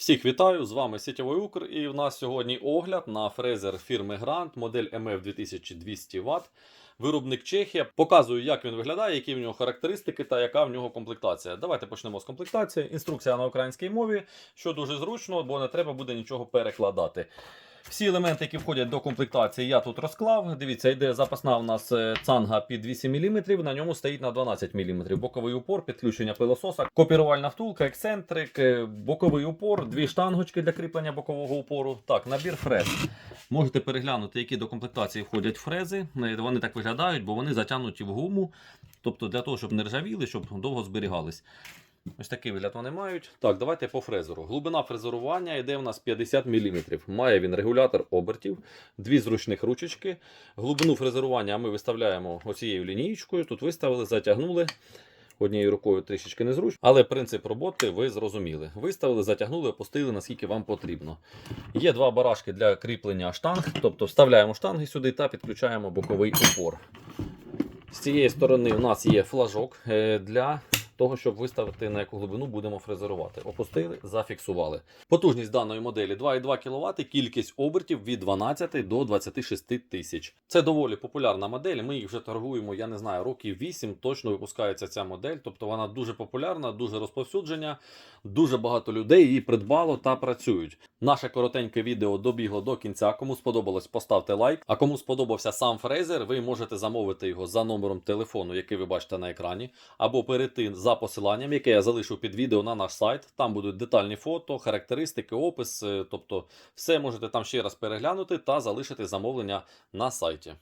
Всіх вітаю! З вами Сітєвий Укр, і в нас сьогодні огляд на фрезер фірми Grant, модель MF 2200 Вт. Виробник Чехія. Показую, як він виглядає, які в нього характеристики та яка в нього комплектація. Давайте почнемо з комплектації. Інструкція на українській мові, що дуже зручно, бо не треба буде нічого перекладати. Всі елементи, які входять до комплектації, я тут розклав. Дивіться, йде запасна у нас е, цанга під 8 мм, на ньому стоїть на 12 мм. Боковий упор, підключення пилососа, копірувальна втулка, ексцентрик, е, боковий упор, дві штангочки для кріплення бокового упору. Так, набір фрез. Можете переглянути, які до комплектації входять фрези. Е, Вони так виглядають, бо вони затягнуті в гуму. Тобто для того, щоб не ржавіли, щоб довго зберігались. Ось такий вигляд вони мають. Так, давайте по фрезеру. Глибина фрезерування йде у нас 50 мм. Має він регулятор обертів, дві зручних ручечки. Глибину фрезерування ми виставляємо оцією лінієчкою. Тут виставили, затягнули. Однією рукою трішечки незручно, але принцип роботи ви зрозуміли. Виставили, затягнули, опустили, наскільки вам потрібно. Є два барашки для кріплення штанг, тобто вставляємо штанги сюди та підключаємо боковий упор. З цієї сторони у нас є флажок е, для того, щоб виставити на яку глибину будемо фрезерувати. Опустили, зафіксували. Потужність даної моделі 2,2 кВт, кількість обертів від 12 до 26 тисяч. Це доволі популярна модель. Ми їх вже торгуємо, я не знаю, років 8 точно випускається ця модель. Тобто вона дуже популярна, дуже розповсюджена. Дуже багато людей її придбало та працюють. Наше коротеньке відео добігло до кінця. Кому сподобалось, поставте лайк. А кому сподобався сам фрезер, ви можете замовити його за номером телефону, який ви бачите на екрані, або перейти за посиланням, яке я залишу під відео на наш сайт. Там будуть детальні фото, характеристики, опис. Тобто, все можете там ще раз переглянути та залишити замовлення на сайті.